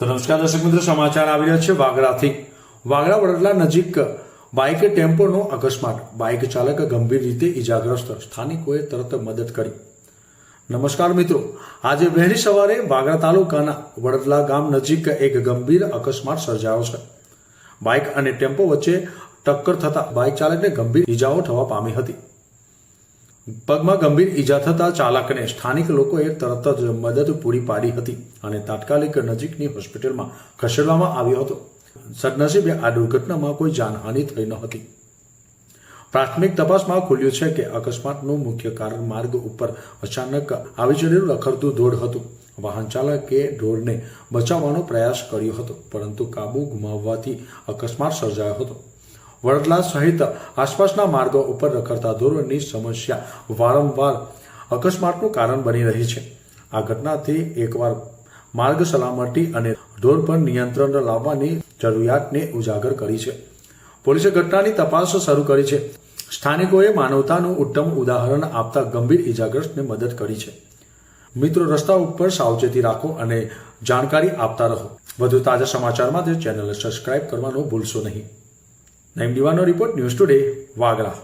તો નમસ્કાર દર્શક મિત્રો, સમાચાર આવી રહ્યા છે વાગરાથી. વાગરા વડોદરા નજીક બાઇક ટેમ્પોનો અકસ્માત. બાઇક ચાલક ગંભીર રીતે ઈજાગ્રસ્ત. સ્થાનિકોએ તરત મદદ કરી. નમસ્કાર મિત્રો, આજે વહેલી સવારે વાગરા તાલુકાના વડદલા ગામ નજીક એક ગંભીર અકસ્માત સર્જાયો છે. બાઇક અને ટેમ્પો વચ્ચે ટક્કર થતા બાઇક ચાલકને ગંભીર ઈજાઓ થવા પામી હતી. પગમાં ગંભીર ઈજા થતા ચાલકને સ્થાનિક લોકોએ તરત જ મદદ પૂરી પાડી હતી અને તાત્કાલિક નજીકની હોસ્પિટલમાં ખસેડવામાં આવ્યો હતો. સદનસીબે આ દુર્ઘટનામાં કોઈ જાનહાનિ થઈ ન હતી. પ્રાથમિક તપાસમાં ખુલ્યું છે કે અકસ્માતનું મુખ્ય કારણ માર્ગ ઉપર અચાનક આવી ચડેલું રખડતું ધોળ હતું. વાહન ચાલકે ઢોરને બચાવવાનો પ્રયાસ કર્યો હતો, પરંતુ કાબુ ગુમાવવાથી અકસ્માત સર્જાયો હતો. વડોદરા સહિત આસપાસના માર્ગો ઉપર રખડતા ધોરણની સમસ્યા વારંવાર અકસ્માતનું કારણ બની રહી છે. આ ઘટનાથી એકવાર માર્ગ સલામતી અને ઢોર પર નિયંત્રણ લાવવાની જરૂરિયાતને ઉજાગર કરી છે. પોલીસે ઘટનાની તપાસ શરૂ કરી છે. સ્થાનિકોએ માનવતાનું ઉત્તમ ઉદાહરણ આપતા ગંભીર ઇજાગ્રસ્તને મદદ કરી છે. મિત્રો, રસ્તા ઉપર સાવચેતી રાખો અને જાણકારી આપતા રહો. વધુ તાજા સમાચાર માટે ચેનલને સબસ્ક્રાઇબ કરવાનું ભૂલશો નહીં. નઈમ દીવાનો રિપોર્ટ ન્યૂઝ ટુડે વાગરા